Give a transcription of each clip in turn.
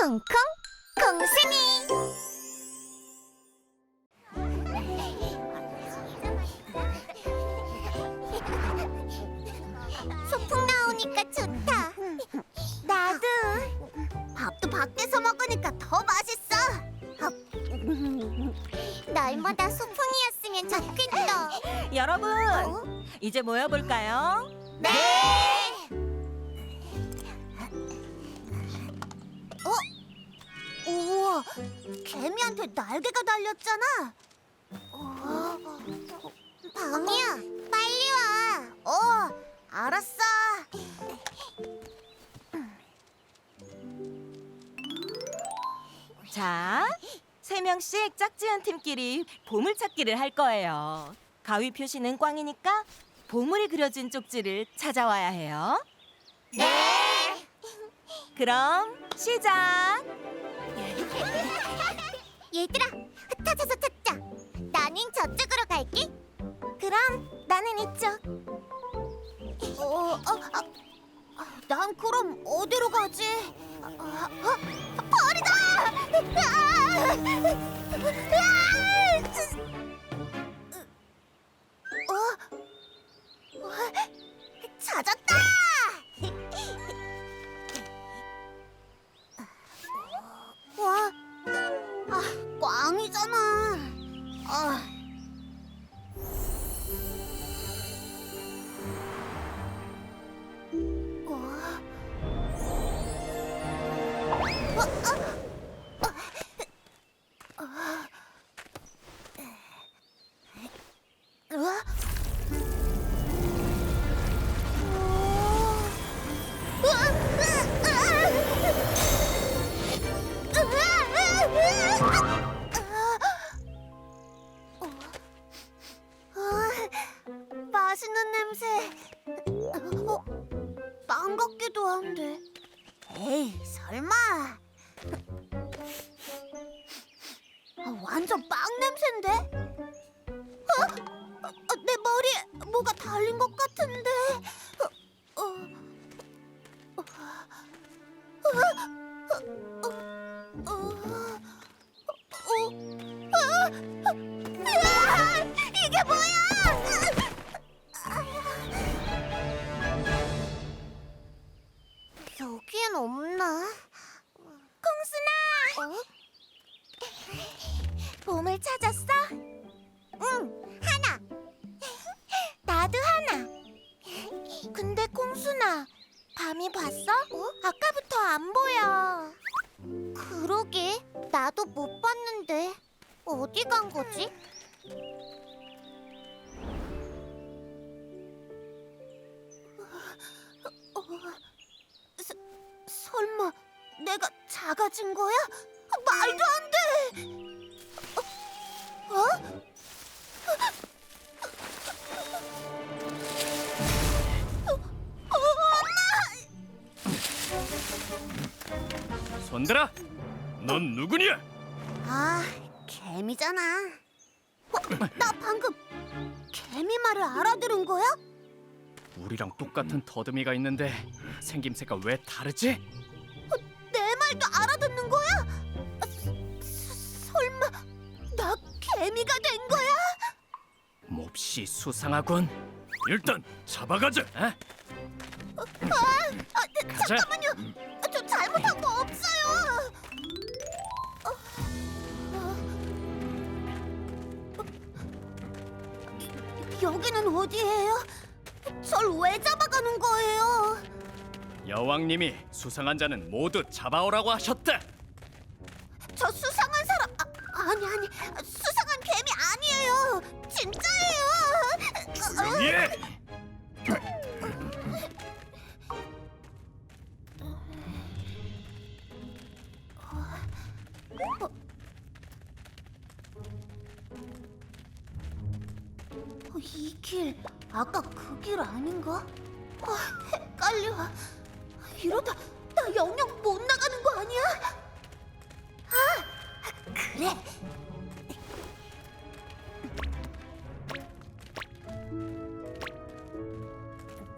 콩콩 콩순이 소풍 나오니까 좋다 나도 밥도 밖에서 먹으니까 더 맛있어 날마다 소풍이었으면 좋겠다 여러분, 어? 이제 모여볼까요? 네. 개미한테 날개가 달렸잖아. 어, 밤이야, 빨리 와. 어, 알았어. 자, 세 명씩 짝지은 팀끼리 보물 찾기를 할 거예요. 가위 표시는 꽝이니까 보물이 그려진 쪽지를 찾아와야 해요. 네. 그럼 시작. 얘들아, 흩어져서 찾자. 나는 저쪽으로 갈게. 그럼 나는 이쪽. 어, 어, 어, 어, 난 그럼 어디로 가지? 어, 어, 한데. 에이, 설마. 아, 완전 빵 냄새인데? 어? 어, 내 머리에 뭐가 달린 것 같은데. 콩순아, 밤이 봤어? 아까부터 안 보여. 그러게, 나도 못 봤는데 어디 간 거지? 어, 서, 설마 내가 작아진 거야? 말도 안 돼! 어? 어? 어, 손들아, 넌 누구냐? 아, 개미잖아. 어, 나 방금 개미 말을 알아들은 거야? 우리랑 똑같은 더듬이가 있는데 생김새가 왜 다르지? 내 말도 알아듣는 거야? 아, 서- 설마 나 개미가 된 거야? 몹시 수상하군. 일단 잡아가자. 어? 아, 네, 가자. 잠깐만요. 어, 여기는 어디예요? 절 왜 잡아가는 거예요? 여왕님이 수상한 자는 모두 잡아오라고 하셨다. 이러다 나 영영 못 나가는 거 아니야? 아, 그래.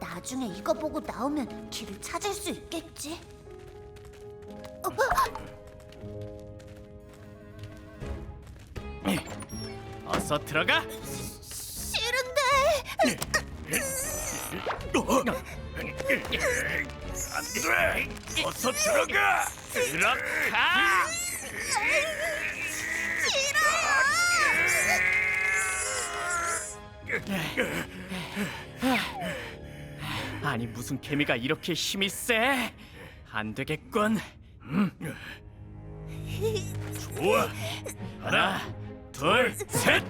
나중에 이거 보고 나오면 길을 찾을 수 있겠지. 어, 어서 들어가. 싫은데. 어? 안 돼. 어서 들어가. 들어가. 아니 무슨 개미가 이렇게 힘이 세? 안 되겠군. 음. 좋아. 하나, 둘, 셋.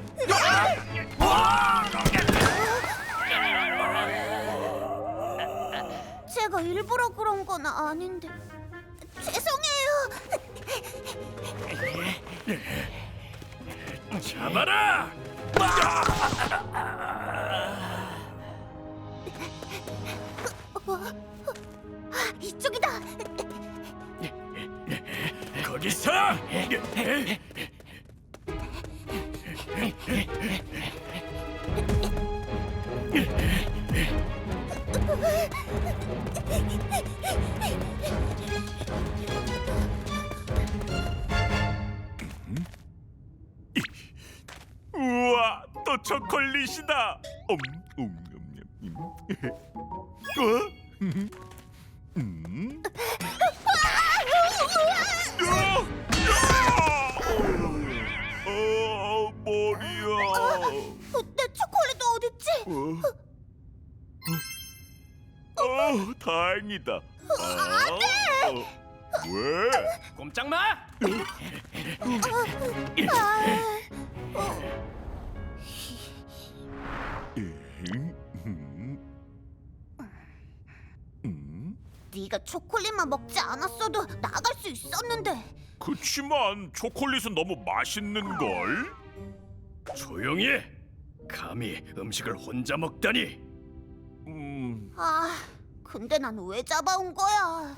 제가 일부러 그런 건 아닌데. 죄송해요. 잡아라. 아, 이쪽이다. 거기서. 우와, 또 초콜릿이다. 음, 음, 음, 음, 음. 어? 음, 음. 야! 야! 아, 어, 왜? 꼼짝 마. 네가 초콜릿만 먹지 않았어도 나갈 수 있었는데. 그치만 초콜릿은 너무 맛있는 걸. 조용히. 해. 감히 음식을 혼자 먹다니. 음, 아, 근데 난 왜 잡아온 거야?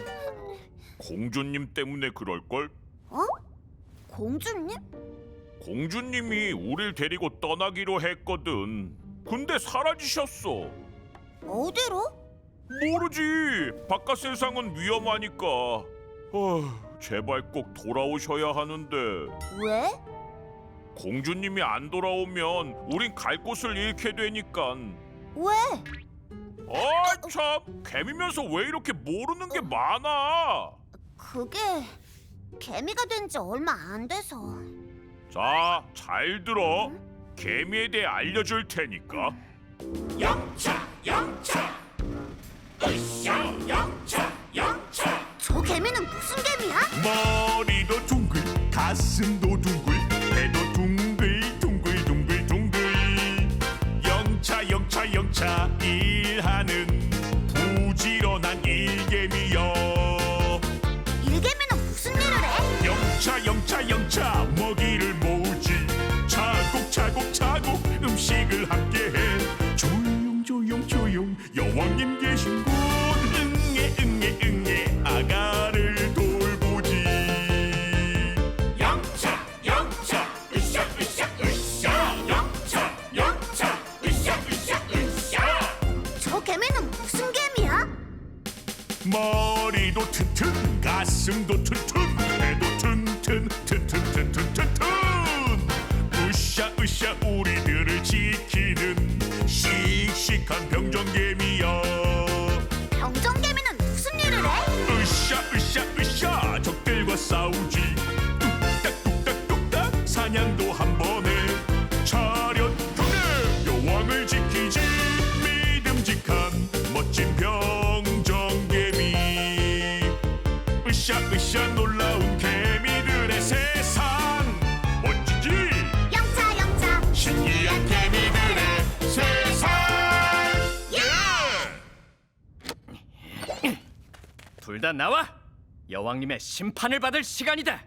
공주님 때문에 그럴 걸. 어? 공주님? 공주님이 우릴 데리고 떠나기로 했거든. 근데 사라지셨어. 어디로? 모르지. 바깥 세상은 위험하니까. 어, 제발 꼭 돌아오셔야 하는데. 왜? 공주님이 안 돌아오면 우린 갈 곳을 잃게 되니까. 왜? 아, 참. 개미면서 왜 이렇게 모르는 게 많아? 그게 개미가 된 지 얼마 안 돼서. 자, 잘 들어. 개미에 대해 알려줄 테니까. 영차, 영차, 으쌰, 영차, 영차. 저 개미는 무슨 개미야? 머리도 둥글, 가슴도 음식을 함께해. 조용 조용 조용. 여왕님 계신 곳. 응애 응애 응애. 아가를 돌보지. 영차 영차. 으쌰 으쌰 으쌰. 영차 영차. 으쌰 으쌰 으쌰. 저 개미는 무슨 개미야? 머리도 튼튼 가슴도 튼튼 배도 튼튼 튼튼 튼튼 튼튼. 으쌰 으쌰 우리들을 지키는 씩씩한 병정개미여 병정개미는 무슨 일을 해? 으쌰 으쌰 으쌰. 적들과 싸우지. 뚝딱 뚝딱 뚝딱. 사냥도 한번 둘 다 나와. 여왕님의 심판을 받을 시간이다.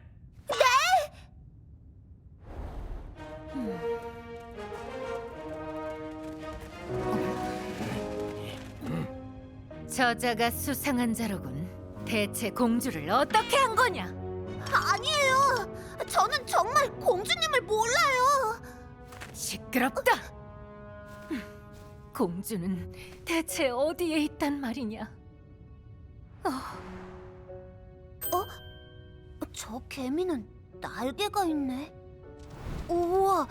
저자가 수상한 자로군. 대체 공주를 어떻게 한 거냐? 아니에요. 저는 정말 공주님을 몰라요. 시끄럽다. 음, 공주는 대체 어디에 있단 말이냐? 저 개미는 날개가 있네. 우와,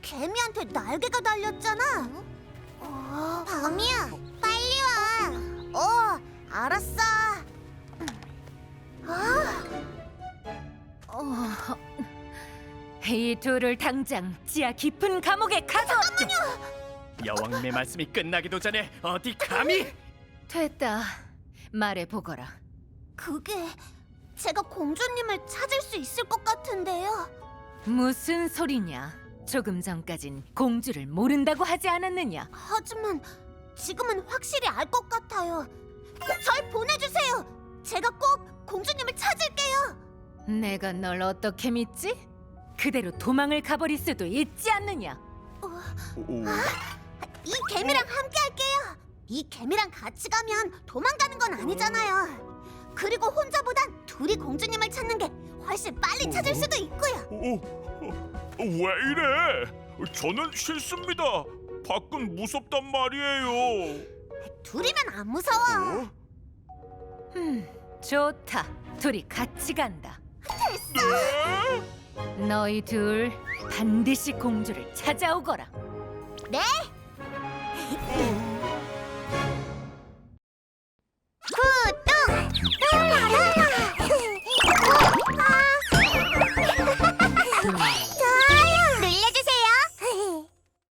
개미한테 날개가 달렸잖아. 어, 밤이야, 빨리 와. 어, 알았어. 아, 어, 이 둘을 당장 지하 깊은 감옥에 가둬. 여왕님의 말씀이 끝나기도 전에 어디 감히? 됐다. 말해 보거라. 그게 제가 공주님을 찾을 수 있을 것 같은데요. 무슨 소리냐? 조금 전까진 공주를 모른다고 하지 않았느냐? 하지만 지금은 확실히 알 것 같아요. 절 보내주세요. 제가 꼭 공주님을 찾을게요. 내가 널 어떻게 믿지? 그대로 도망을 가버릴 수도 있지 않느냐? 오, 이 개미랑 함께 할게요. 이 개미랑 같이 가면 도망가는 건 아니잖아요. 그리고 혼자보단 둘이 공주님을 찾는 게 훨씬 빨리 찾을 수도 있고요. 오, 어, 왜 이래? 저는 싫습니다. 밖은 무섭단 말이에요. 둘이면 안 무서워. 어? 음, 좋다. 둘이 같이 간다. 네? 너희 둘 반드시 공주를 찾아오거라. 네?